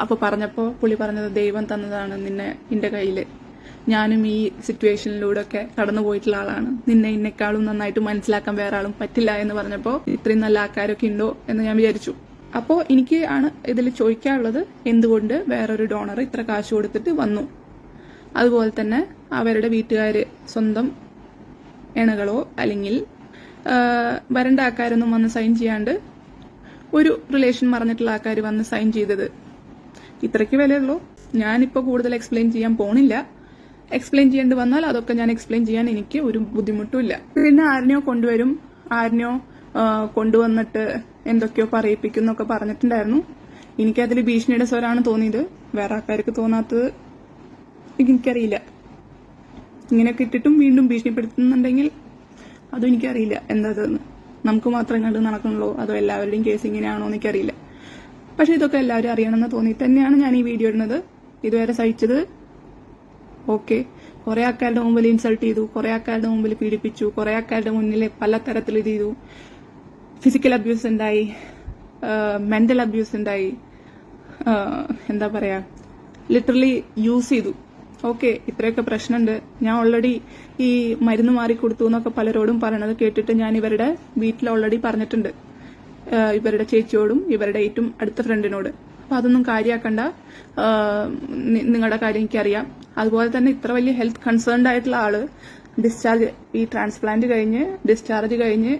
അപ്പൊ പറഞ്ഞപ്പോ പുള്ളി പറഞ്ഞത് ദൈവം തന്നതാണ് നിന്നെ എന്റെ കയ്യിൽ. ഞാനും ഈ സിറ്റുവേഷനിലൂടെ ഒക്കെ കടന്നു പോയിട്ടുള്ള ആളാണ്. നിന്നെ ഇന്നെക്കാളും നന്നായിട്ട് മനസ്സിലാക്കാൻ വേറെ ആളും പറ്റില്ല എന്ന് പറഞ്ഞപ്പോൾ ഇത്രയും നല്ല ആൾക്കാരൊക്കെ ഉണ്ടോ എന്ന് ഞാൻ വിചാരിച്ചു. അപ്പോൾ എനിക്ക് ആണ് ഇതിൽ ചോദിക്കാനുള്ളത് എന്തുകൊണ്ട് വേറൊരു ഡോണർ ഇത്ര കാശ് കൊടുത്തിട്ട് വന്നു? അതുപോലെ തന്നെ അവരുടെ വീട്ടുകാര് സ്വന്തം ഇണകളോ അല്ലെങ്കിൽ വരണ്ട ആൾക്കാരൊന്നും വന്ന് സൈൻ ചെയ്യാണ്ട് ഒരു റിലേഷൻ മറന്നിട്ടുള്ള ആൾക്കാർ വന്ന് സൈൻ ചെയ്തത്. ഇത്രയ്ക്ക് വിലയുള്ളൂ. ഞാനിപ്പോൾ കൂടുതൽ എക്സ്പ്ലെയിൻ ചെയ്യാൻ പോണില്ല. എക്സ്പ്ലെയിൻ ചെയ്യേണ്ടി വന്നാൽ അതൊക്കെ ഞാൻ എക്സ്പ്ലെയിൻ ചെയ്യാൻ എനിക്ക് ഒരു ബുദ്ധിമുട്ടുമില്ല പിന്നെ ആരിനെയോ കൊണ്ടുവരും. ആരിനെയോ കൊണ്ടുവന്നിട്ട് എന്തൊക്കെയോ പറയിപ്പിക്കും എന്നൊക്കെ പറഞ്ഞിട്ടുണ്ടായിരുന്നു. എനിക്കതിൽ ഭീഷണിയുടെ സ്വരാണ് തോന്നിയത്. വേറെ ആൾക്കാർക്ക് തോന്നാത്തത് എനിക്കറിയില്ല. ഇങ്ങനെയൊക്കെ ഇട്ടിട്ടും വീണ്ടും ഭീഷണിപ്പെടുത്തുന്നുണ്ടെങ്കിൽ അതും എനിക്കറിയില്ല എന്താന്ന് നമുക്ക് മാത്രം കണ്ട് നടക്കണല്ലോ. അതോ എല്ലാവരുടെയും കേസ് ഇങ്ങനെയാണോ എനിക്കറിയില്ല. പക്ഷെ ഇതൊക്കെ എല്ലാവരും അറിയണമെന്ന് തോന്നി തന്നെയാണ് ഞാൻ ഈ വീഡിയോ ഇടുന്നത്. ഇതുവരെ സഹിച്ചത് ഓക്കെ. കുറെ ആൾക്കാരുടെ മുമ്പിൽ ഇൻസൾട്ട് ചെയ്തു. കുറെ ആൾക്കാരുടെ മുമ്പിൽ പീഡിപ്പിച്ചു. കുറെ ആൾക്കാരുടെ മുന്നിൽ പല തരത്തിൽ ഇത് ചെയ്തു. ഫിസിക്കൽ അബ്യൂസ് ഉണ്ടായി മെന്റൽ അബ്യൂസ് ഉണ്ടായി എന്താ പറയാ ലിറ്ററലി യൂസ് ചെയ്തു. ഓക്കെ ഇത്രയൊക്കെ പ്രശ്നമുണ്ട് ഞാൻ ഓൾറെഡി ഈ മരുന്ന് മാറി കൊടുത്തു എന്നൊക്കെ പലരോടും പറയണത് കേട്ടിട്ട് ഞാൻ ഇവരുടെ വീട്ടിൽ ഓൾറെഡി പറഞ്ഞിട്ടുണ്ട്. ഇവരുടെ ചേച്ചിയോടും ഇവരുടെ ഏറ്റവും അടുത്ത ഫ്രണ്ടിനോട് അപ്പൊ അതൊന്നും കാര്യമാക്കണ്ട നിങ്ങളുടെ കാര്യം എനിക്കറിയാം. അതുപോലെ തന്നെ ഇത്ര വലിയ ഹെൽത്ത് കൺസേൺഡ് ആയിട്ടുള്ള ആൾ ഡിസ്ചാർജ് ഈ ട്രാൻസ്പ്ലാന്റ് കഴിഞ്ഞ് ഡിസ്ചാർജ് കഴിഞ്ഞ്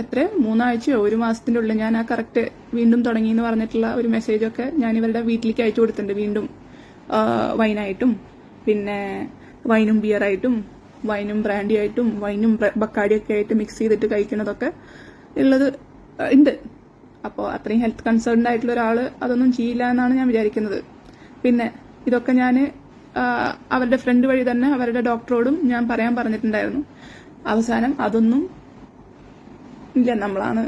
എത്ര? മൂന്നാഴ്ചയോ? ഒരു മാസത്തിന്റെ ഉള്ളിൽ ഞാൻ ആ കറക്റ്റ് വീണ്ടും തുടങ്ങി എന്ന് പറഞ്ഞിട്ടുള്ള ഒരു മെസ്സേജൊക്കെ ഞാൻ ഇവരുടെ വീട്ടിലേക്ക് അയച്ചു കൊടുത്തിട്ടുണ്ട് വീണ്ടും. വൈനായിട്ടും പിന്നെ വൈനും ബിയറായിട്ടും വൈനും ബ്രാൻഡി ആയിട്ടും വൈനും ബക്കാടിയൊക്കെ ആയിട്ട് മിക്സ് ചെയ്തിട്ട് കഴിക്കുന്നതൊക്കെ ഉള്ളത് ഉണ്ട്. അപ്പോൾ അത്രയും ഹെൽത്ത് കൺസേൺഡ് ആയിട്ടുള്ള ഒരാൾ അതൊന്നും ചെയ്യില്ല എന്നാണ് ഞാൻ വിചാരിക്കുന്നത്. പിന്നെ ഇതൊക്കെ ഞാൻ അവരുടെ ഫ്രണ്ട് വഴി തന്നെ അവരുടെ ഡോക്ടറോടും ഞാൻ പറയാൻ പറഞ്ഞിട്ടുണ്ടായിരുന്നു. അവസാനം അതൊന്നും ഇല്ല നമ്മളാണ്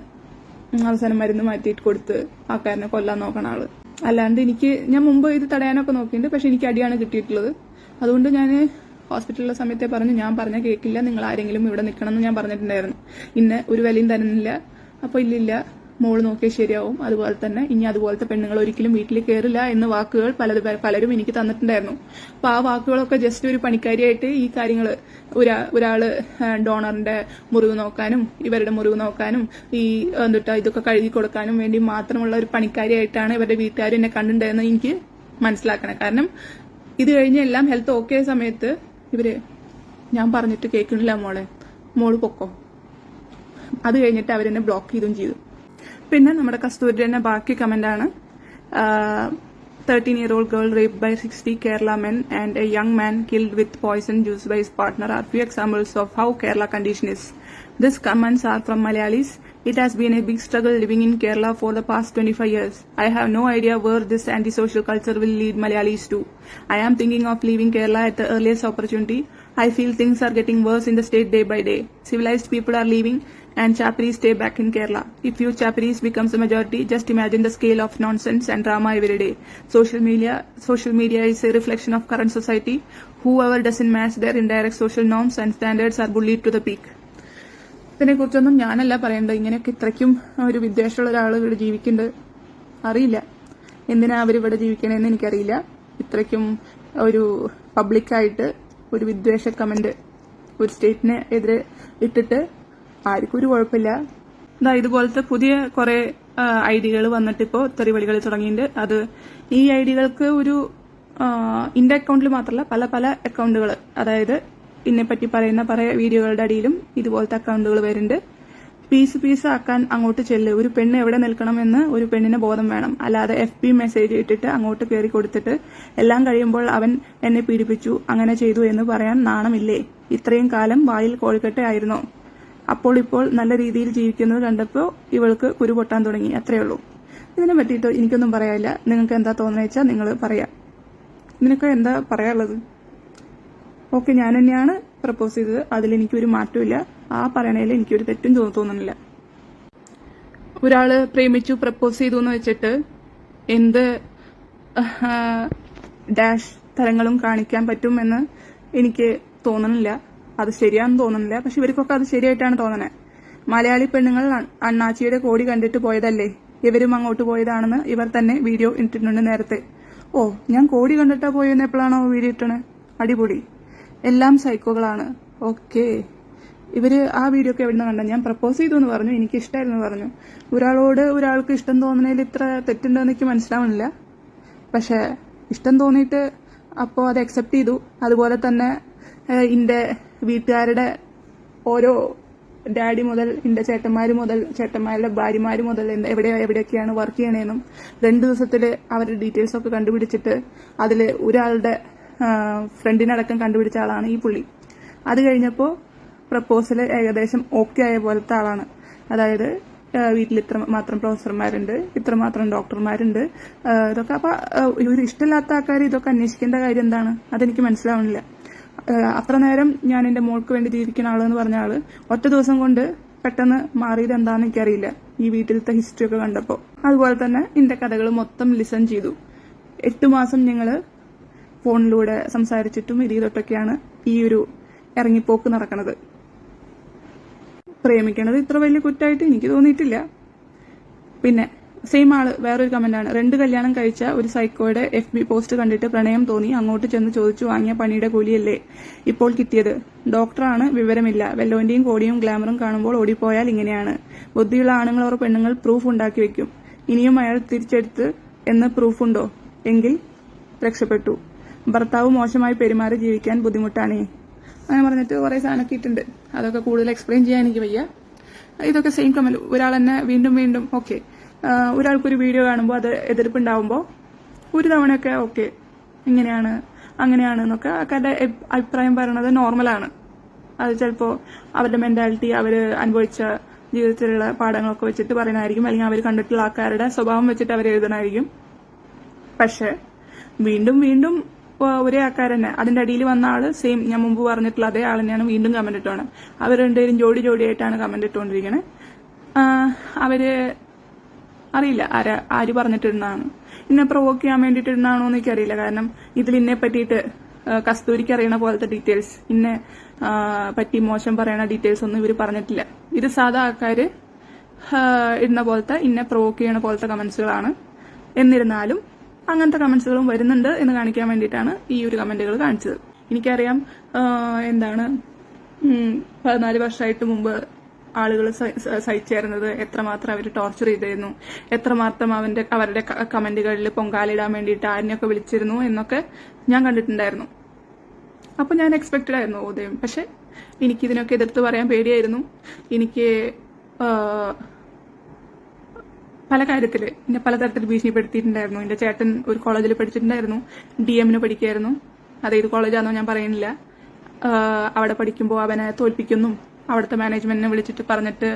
അവസാനം മരുന്ന് മാറ്റിയിട്ട് കൊടുത്ത് ആൾക്കാരനെ കൊല്ലാൻ നോക്കണ ആൾ. അല്ലാണ്ട് എനിക്ക് ഞാൻ മുമ്പ് ഇത് തടയാനൊക്കെ നോക്കിയിട്ടുണ്ട് പക്ഷെ എനിക്ക് അടിയാണ് കിട്ടിയിട്ടുള്ളത്. അതുകൊണ്ട് ഞാൻ ഹോസ്പിറ്റലിലെ സമയത്തെ പറഞ്ഞു ഞാൻ പറഞ്ഞ കേൾക്കില്ല നിങ്ങൾ ആരെങ്കിലും ഇവിടെ നിൽക്കണം എന്ന് ഞാൻ പറഞ്ഞിട്ടുണ്ടായിരുന്നു. ഇന്ന് ഒരു വിലയും തരുന്നില്ല. അപ്പോൾ ഇല്ലില്ല. മോൾ നോക്കിയാൽ ശരിയാവും. അതുപോലെ തന്നെ ഇനി അതുപോലത്തെ പെണ്ണുങ്ങൾ ഒരിക്കലും വീട്ടിൽ കയറില്ല എന്ന വാക്കുകൾ പലത് പലരും എനിക്ക് തന്നിട്ടുണ്ടായിരുന്നു. അപ്പൊ ആ വാക്കുകളൊക്കെ ജസ്റ്റ് ഒരു പണിക്കാരിയായിട്ട് ഈ കാര്യങ്ങൾ ഒരാ ഒരാൾ ഡോണറിന്റെ മുറിവ് നോക്കാനും ഇവരുടെ മുറിവ് നോക്കാനും ഈ എന്നിട്ട് ഇതൊക്കെ കഴുകി കൊടുക്കാനും വേണ്ടി മാത്രമുള്ള ഒരു പണിക്കാരിയായിട്ടാണ് ഇവരുടെ വീട്ടുകാർ എന്നെ കണ്ടിട്ടുണ്ടായിരുന്നത് എനിക്ക് മനസ്സിലാക്കണം. കാരണം ഇത് കഴിഞ്ഞ എല്ലാം ഹെൽത്ത് ഓക്കെ സമയത്ത് ഇവർ ഞാൻ പറഞ്ഞിട്ട് കേൾക്കണില്ല മോളെ. മോൾ പൊക്കോ. അത് കഴിഞ്ഞിട്ട് അവരെന്നെ ബ്ലോക്ക് ചെയ്തും ചെയ്തു. പിന്നെ നമ്മുടെ കസ്തൂരി കസ്തൂരിന്റെ ബാക്കി കമന്റ് ആണ് thirteen year old girl rape by sixty Kerala men and a young man killed with poison juice by his partner are few examples of how Kerala condition is. These comments are from Malayalis. It has been a big struggle living in Kerala for the past 25 years. I have no idea where this antisocial culture will lead Malayalis to. I am thinking of leaving Kerala at the earliest opportunity. I feel things are getting worse in the state day by day. Civilized people are leaving and chaparis stay back in Kerala. If you chaparis becomes a majority, just imagine the scale of nonsense and drama every day. Social media, social media is a reflection of current society. Whoever doesn't match their indirect social norms and standards are bullied to the peak. ഇതിനെക്കുറിച്ചൊന്നും ഞാനല്ല പറയേണ്ടത് ഇങ്ങനെയൊക്കെ ഇത്രയ്ക്കും ഒരു വിദ്വേഷമുള്ള ഒരാൾ ഇവിടെ ജീവിക്കുന്നുണ്ട് അറിയില്ല എന്തിനാ അവരിവിടെ ജീവിക്കണമെന്ന് എനിക്കറിയില്ല ഇത്രയ്ക്കും ഒരു പബ്ലിക്കായിട്ട് ഒരു വിദ്വേഷ കമന്റ് ഒരു സ്റ്റേറ്റിന് എതിരെ ഇട്ടിട്ട് ആർക്കും ഒരു കുഴപ്പമില്ല. ഇതാ ഇതുപോലത്തെ പുതിയ കുറെ ഐഡികൾ വന്നിട്ട് ഇപ്പോൾ തെറിവളികൾ തുടങ്ങിയിട്ടുണ്ട് അത് ഈ ഐഡികൾക്ക് ഒരു ഇന്റെ അക്കൗണ്ടിൽ മാത്രമല്ല പല പല അക്കൗണ്ടുകൾ അതായത് ഇതിനെപ്പറ്റി പറയുന്ന പല വീഡിയോകളുടെ അടിയിലും ഇതുപോലത്തെ അക്കൗണ്ടുകൾ വരുന്നുണ്ട്. പീസ് പീസ് ആക്കാൻ അങ്ങോട്ട് ചെല്ല്. ഒരു പെണ്ണ് എവിടെ നിൽക്കണം എന്ന് ഒരു പെണ്ണിന് ബോധം വേണം. അല്ലാതെ എഫ് ബി മെസ്സേജ് ഇട്ടിട്ട് അങ്ങോട്ട് കയറി കൊടുത്തിട്ട് എല്ലാം കഴിയുമ്പോൾ അവൻ എന്നെ പീഡിപ്പിച്ചു അങ്ങനെ ചെയ്തു എന്ന് പറയാൻ നാണമില്ലേ? ഇത്രയും കാലം വായിൽ കോഴിക്കട്ടെ ആയിരുന്നോ അപ്പോൾ ഇപ്പോൾ നല്ല രീതിയിൽ ജീവിക്കുന്നത് കണ്ടപ്പോൾ ഇവൾക്ക് കുരു പൊട്ടാൻ തുടങ്ങി അത്രേ ഉള്ളൂ. ഇതിനെ പറ്റിയിട്ട് എനിക്കൊന്നും പറയാനില്ല. നിങ്ങൾക്ക് എന്താ തോന്നുന്നത് നിങ്ങൾ പറയാം. ഇതിനൊക്കെ എന്താ പറയാനുള്ളത്? ഓക്കെ ഞാൻ തന്നെയാണ് പ്രപ്പോസ് ചെയ്തത്. അതിലെനിക്കൊരു മാറ്റമില്ല ആ പറയണതിൽ എനിക്കൊരു തെറ്റും തോന്നു- തോന്നുന്നില്ല. ഒരാൾ പ്രേമിച്ചു പ്രപ്പോസ് ചെയ്തു എന്ന് വെച്ചിട്ട് എന്ത് ഡാഷ് തലങ്ങളും കാണിക്കാൻ പറ്റുമെന്ന് എനിക്ക് തോന്നുന്നില്ല. അത് ശരിയാണെന്ന് തോന്നുന്നില്ല. പക്ഷെ ഇവർക്കൊക്കെ അത് ശരിയായിട്ടാണ് തോന്നണേ. മലയാളി പെണ്ണുങ്ങൾ അണ്ണാച്ചിയുടെ കോടി കണ്ടിട്ട് പോയതല്ലേ? ഇവരും അങ്ങോട്ട് പോയതാണെന്ന് ഇവർ തന്നെ വീഡിയോ ഇട്ടിട്ടുണ്ട് നേരത്തെ. ഓ ഞാൻ കോടി കണ്ടിട്ടാ പോയെന്ന് എപ്പോഴാണോ വീഡിയോ ഇട്ടണേ? അടിപൊളി. എല്ലാം സൈക്കോകളാണ്. ഓക്കെ. ഇവർ ആ വീഡിയോ ഒക്കെ എവിടെ നിന്ന് കണ്ട? ഞാൻ പ്രപ്പോസ് ചെയ്തു എന്ന് പറഞ്ഞു. എനിക്ക് ഇഷ്ടമായിരുന്നു പറഞ്ഞു. ഒരാളോട് ഒരാൾക്ക് ഇഷ്ടം തോന്നുന്നതിൽ ഇത്ര തെറ്റുണ്ടെന്ന് എനിക്ക് മനസ്സിലാവുന്നില്ല. പക്ഷെ ഇഷ്ടം തോന്നിയിട്ട് അപ്പോൾ അത് അക്സെപ്റ്റ് ചെയ്തു. അതുപോലെ തന്നെ ഇന്റെ വീട്ടുകാരുടെ ഓരോ ഡാഡി മുതൽ എന്റെ ചേട്ടന്മാര് മുതൽ ചേട്ടന്മാരുടെ ഭാര്യമാര് മുതൽ എവിടെ എവിടെയൊക്കെയാണ് വർക്ക് ചെയ്യണേന്നും രണ്ട് ദിവസത്തിൽ അവരുടെ ഡീറ്റെയിൽസ് ഒക്കെ കണ്ടുപിടിച്ചിട്ട് അതിൽ ഒരാളുടെ ഫ്രണ്ടിനടക്കം കണ്ടുപിടിച്ച ആളാണ് ഈ പുള്ളി. അത് കഴിഞ്ഞപ്പോൾ പ്രപ്പോസൽ ഏകദേശം ഓക്കെ ആയ പോലത്തെ ആളാണ്. അതായത് വീട്ടിൽ ഇത്ര മാത്രം പ്രൊഫസർമാരുണ്ട് ഇത്ര മാത്രം ഡോക്ടർമാരുണ്ട് ഇതൊക്കെ അപ്പൊ ഇവർ ഒരു ഇഷ്ടമില്ലാത്ത ആൾക്കാർ ഇതൊക്കെ അന്വേഷിക്കേണ്ട കാര്യം എന്താണ്? അതെനിക്ക് മനസ്സിലാവണില്ല. അത്ര നേരം ഞാൻ എന്റെ മോൾക്ക് വേണ്ടി ജീവിക്കുന്ന ആളെന്ന് പറഞ്ഞ ആൾ ഒറ്റ ദിവസം കൊണ്ട് പെട്ടെന്ന് മാറിയത് എന്താണെന്ന് എനിക്കറിയില്ല. ഈ വീട്ടിലത്തെ ഹിസ്റ്ററി ഒക്കെ കണ്ടപ്പോൾ അതുപോലെ തന്നെ എന്റെ കഥകൾ മൊത്തം ലിസൺ ചെയ്തു. എട്ട് മാസം ഞങ്ങൾ ഫോണിലൂടെ സംസാരിച്ചിട്ടും ഇത് ചെയ്തിട്ടൊക്കെയാണ് ഈ ഒരു ഇറങ്ങിപ്പോക്ക് നടക്കുന്നത് പ്രേമിക്കണത് ഇത്ര വലിയ കുറ്റമായിട്ട് എനിക്ക് തോന്നിയിട്ടില്ല. പിന്നെ സെയിം ആൾ വേറൊരു കമന്റാണ് രണ്ട് കല്യാണം കഴിച്ച ഒരു സൈക്കോയുടെ എഫ് ബി പോസ്റ്റ് കണ്ടിട്ട് പ്രണയം തോന്നി അങ്ങോട്ട് ചെന്ന് ചോദിച്ചു വാങ്ങിയ പണിയുടെ കൂലിയല്ലേ ഇപ്പോൾ കിട്ടിയത്? ഡോക്ടറാണ് വിവരമില്ല. വെല്ലോന്റെയും കോടിയും ഗ്ലാമറും കാണുമ്പോൾ ഓടിപ്പോയാൽ ഇങ്ങനെയാണ്. ബുദ്ധിയുള്ള ആണുങ്ങൾ ഓർ പെണ്ണുങ്ങൾ പ്രൂഫ് ഉണ്ടാക്കി വെക്കും. ഇനിയും അയാൾ തിരിച്ചെടുത്ത് എന്ന് പ്രൂഫുണ്ടോ എങ്കിൽ രക്ഷപ്പെട്ടു. ഭർത്താവ് മോശമായി പെരുമാറി ജീവിക്കാൻ ബുദ്ധിമുട്ടാണേ. അങ്ങനെ പറഞ്ഞിട്ട് കുറെ സാധനമൊക്കെ ഇട്ടുണ്ട് അതൊക്കെ കൂടുതൽ എക്സ്പ്ലെയിൻ ചെയ്യാൻ എനിക്ക് വയ്യ. ഇതൊക്കെ സെയിം കമന്റ് ഒരാൾ തന്നെ വീണ്ടും വീണ്ടും ഓക്കെ ഒരാൾക്കൊരു വീഡിയോ കാണുമ്പോൾ അത് എതിർപ്പുണ്ടാവുമ്പോൾ ഒരു തവണയൊക്കെ ഓക്കെ ഇങ്ങനെയാണ് അങ്ങനെയാണ് എന്നൊക്കെ ആൾക്കാരുടെ അഭിപ്രായം പറയണത് നോർമലാണ്. അത് ചിലപ്പോൾ അവരുടെ മെന്റാലിറ്റി അവർ അനുഭവിച്ച ജീവിതത്തിലുള്ള പാഠങ്ങളൊക്കെ വെച്ചിട്ട് പറയണമായിരിക്കും അല്ലെങ്കിൽ അവർ കണ്ടിട്ടുള്ള ആൾക്കാരുടെ സ്വഭാവം വെച്ചിട്ട് അവർ എഴുതണമായിരിക്കും പക്ഷെ വീണ്ടും വീണ്ടും ഒരേ ആൾക്കാർ തന്നെ. അതിന്റെ അടിയിൽ വന്ന ആൾ സെയിം ഞാൻ മുമ്പ് പറഞ്ഞിട്ടുള്ള അതേ ആൾ തന്നെയാണ് വീണ്ടും കമന്റ് ഇട്ടാണ് അവർ രണ്ടുപേരും ജോഡി ജോഡിയായിട്ടാണ് കമന്റ് ഇട്ടുകൊണ്ടിരിക്കുന്നത് അവർ അറിയില്ല. ആരാ ആര് പറഞ്ഞിട്ടിരുന്നതാണ് ഇന്നെ പ്രൊവോക്ക് ചെയ്യാൻ വേണ്ടിയിട്ടിരുന്നാണോ എന്ന് എനിക്കറിയില്ല. കാരണം ഇതിൽ ഇന്നെ പറ്റിയിട്ട് കസ്തൂരിക്ക് അറിയണ പോലത്തെ ഡീറ്റെയിൽസ് ഇന്നെ പറ്റി മോശം പറയണ ഡീറ്റെയിൽസ് ഒന്നും ഇവർ പറഞ്ഞിട്ടില്ല. ഇത് സാധാ ആൾക്കാര് ആ, ഇടുന്ന പോലത്തെ ഇന്നെ പ്രൊവോക്ക് ചെയ്യണ പോലത്തെ കമന്റ്സുകളാണ് എന്നിരുന്നാലും അങ്ങനത്തെ കമന്റ്സുകളും വരുന്നുണ്ട് എന്ന് കാണിക്കാൻ വേണ്ടിയിട്ടാണ് ഈ ഒരു കമന്റുകൾ കാണിച്ചത്. എനിക്കറിയാം എന്താണ് പതിനാല് വർഷമായിട്ട് മുമ്പ് ആളുകൾ സഹിച്ചേരുന്നത് എത്രമാത്രം അവർ ടോർച്ചർ ചെയ്തിരുന്നു. എത്രമാത്രം അവന്റെ അവരുടെ കമന്റുകളിൽ പൊങ്കാലിടാൻ വേണ്ടിയിട്ട് ആരെയൊക്കെ വിളിച്ചിരുന്നു എന്നൊക്കെ ഞാൻ കണ്ടിട്ടുണ്ടായിരുന്നു. അപ്പൊ ഞാൻ എക്സ്പെക്റ്റഡ് ആയിരുന്നു ഉദയം. പക്ഷെ എനിക്ക് ഇതിനൊക്കെ എതിർത്ത് പറയാൻ പേടിയായിരുന്നു. എനിക്ക് പല കാര്യത്തിൽ എന്നെ പലതരത്തിൽ ഭീഷണിപ്പെടുത്തിയിട്ടുണ്ടായിരുന്നു. എന്റെ ചേട്ടൻ ഒരു കോളേജിൽ പഠിച്ചിട്ടുണ്ടായിരുന്നു. ഡി എമ്മിന് പഠിക്കായിരുന്നു. അതേത് കോളേജാണെന്നോ ഞാൻ പറയുന്നില്ല. അവിടെ പഠിക്കുമ്പോൾ അവനെ തോൽപ്പിക്കുന്നു. അവിടുത്തെ മാനേജ്മെന്റിനെ വിളിച്ചിട്ട് പറഞ്ഞിട്ട്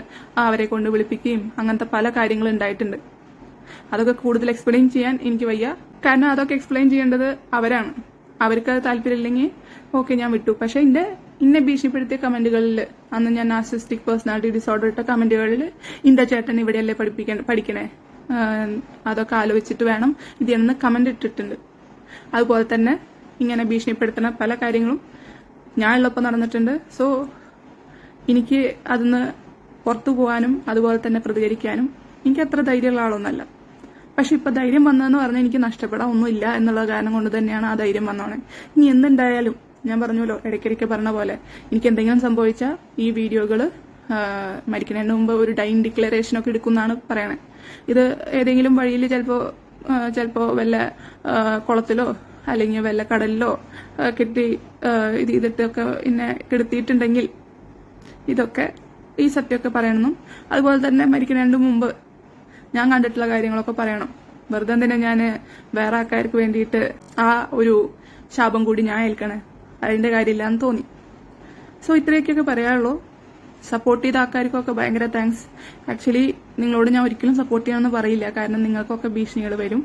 അവരെ കൊണ്ട് വിളിപ്പിക്കുകയും അങ്ങനത്തെ പല കാര്യങ്ങളും ഉണ്ടായിട്ടുണ്ട്. അതൊക്കെ കൂടുതൽ എക്സ്പ്ലെയിൻ ചെയ്യാൻ എനിക്ക് വയ്യ. കാരണം അതൊക്കെ എക്സ്പ്ലെയിൻ ചെയ്യേണ്ടത് അവരാണ്. അവർക്ക് അത് താല്പര്യമില്ലെങ്കിൽ ഓക്കെ ഞാൻ വിട്ടു. പക്ഷെ എന്റെ ഇന്നെ ഭീഷണിപ്പെടുത്തിയ കമന്റുകളിൽ അന്ന് ഞാൻ നാർസിസ്റ്റിക് പേഴ്സണാലിറ്റി ഡിസോർഡർ ഇട്ട കമന്റുകളിൽ ഇന്റെ ചേട്ടൻ ഇവിടെയല്ലേ പഠിപ്പിക്കണ പഠിക്കണേ. അതൊക്കെ ആലോചിച്ചിട്ട് വേണം ഇത് എന്ന് കമന്റ് ഇട്ടിട്ടുണ്ട്. അതുപോലെ തന്നെ ഇങ്ങനെ ഭീഷണിപ്പെടുത്തുന്ന പല കാര്യങ്ങളും ഞാൻ ഉള്ളപ്പോൾ നടന്നിട്ടുണ്ട്. സോ എനിക്ക് അതിന്ന് പുറത്തു പോകാനും അതുപോലെ തന്നെ പ്രതികരിക്കാനും എനിക്ക് അത്ര ധൈര്യമുള്ള ആളൊന്നല്ല. പക്ഷെ ഇപ്പൊ ധൈര്യം വന്നതെന്ന് പറഞ്ഞാൽ എനിക്ക് നഷ്ടപ്പെടാൻ ഒന്നുമില്ല എന്നുള്ള കാരണം കൊണ്ട് തന്നെയാണ് ആ ധൈര്യം വന്നോണേ. ഇനി എന്തുണ്ടായാലും ഞാൻ പറഞ്ഞല്ലോ ഇടയ്ക്കിടയ്ക്ക് പറഞ്ഞ പോലെ എനിക്ക് എന്തെങ്കിലും സംഭവിച്ചാൽ ഈ വീഡിയോകൾ മരിക്കുന്നതിന് മുമ്പ് ഒരു ഡൈൻ ഡിക്ലറേഷൻ ഒക്കെ എടുക്കുമെന്നാണ് പറയണേ. ഇത് ഏതെങ്കിലും വഴിയിൽ ചിലപ്പോൾ ചിലപ്പോൾ വല്ല കുളത്തിലോ അല്ലെങ്കിൽ വല്ല കടലിലോ കെട്ടി ഇത് ചെയ്തിട്ടൊക്കെ എന്നെ കെടുത്തിയിട്ടുണ്ടെങ്കിൽ ഇതൊക്കെ ഈ സത്യമൊക്കെ പറയണമെന്നും അതുപോലെ തന്നെ മരിക്കുന്നതിന് മുമ്പ് ഞാൻ കണ്ടിട്ടുള്ള കാര്യങ്ങളൊക്കെ പറയണം. വെറുതെ തന്നെ ഞാൻ വേറെ ആൾക്കാർക്ക് വേണ്ടിയിട്ട് ആ ഒരു ശാപം കൂടി ഞാൻ ഏൽക്കണേ? അതിന്റെ കാര്യമില്ല എന്ന് തോന്നി. സോ ഇത്രയൊക്കെയൊക്കെ പറയാനുള്ളൂ. സപ്പോർട്ട് ചെയ്ത ആൾക്കാർക്കൊക്കെ ഭയങ്കര താങ്ക്സ് ആക്ച്വലി നിങ്ങളോട് ഞാൻ ഒരിക്കലും സപ്പോർട്ട് ചെയ്യണമെന്ന് പറയില്ല. കാരണം നിങ്ങൾക്കൊക്കെ ഭീഷണികൾ വരും.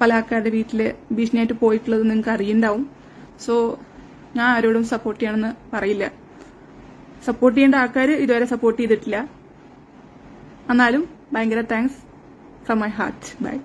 പല ആൾക്കാരുടെ വീട്ടിൽ ഭീഷണിയായിട്ട് പോയിട്ടുള്ളത് നിങ്ങൾക്ക് അറിയുണ്ടാവും സോ ഞാൻ ആരോടും സപ്പോർട്ട് ചെയ്യണമെന്ന് പറയില്ല. സപ്പോർട്ട് ചെയ്യേണ്ട ആൾക്കാർ ഇതുവരെ സപ്പോർട്ട് ചെയ്തിട്ടില്ല. എന്നാലും ഭയങ്കര thanks from my heart bye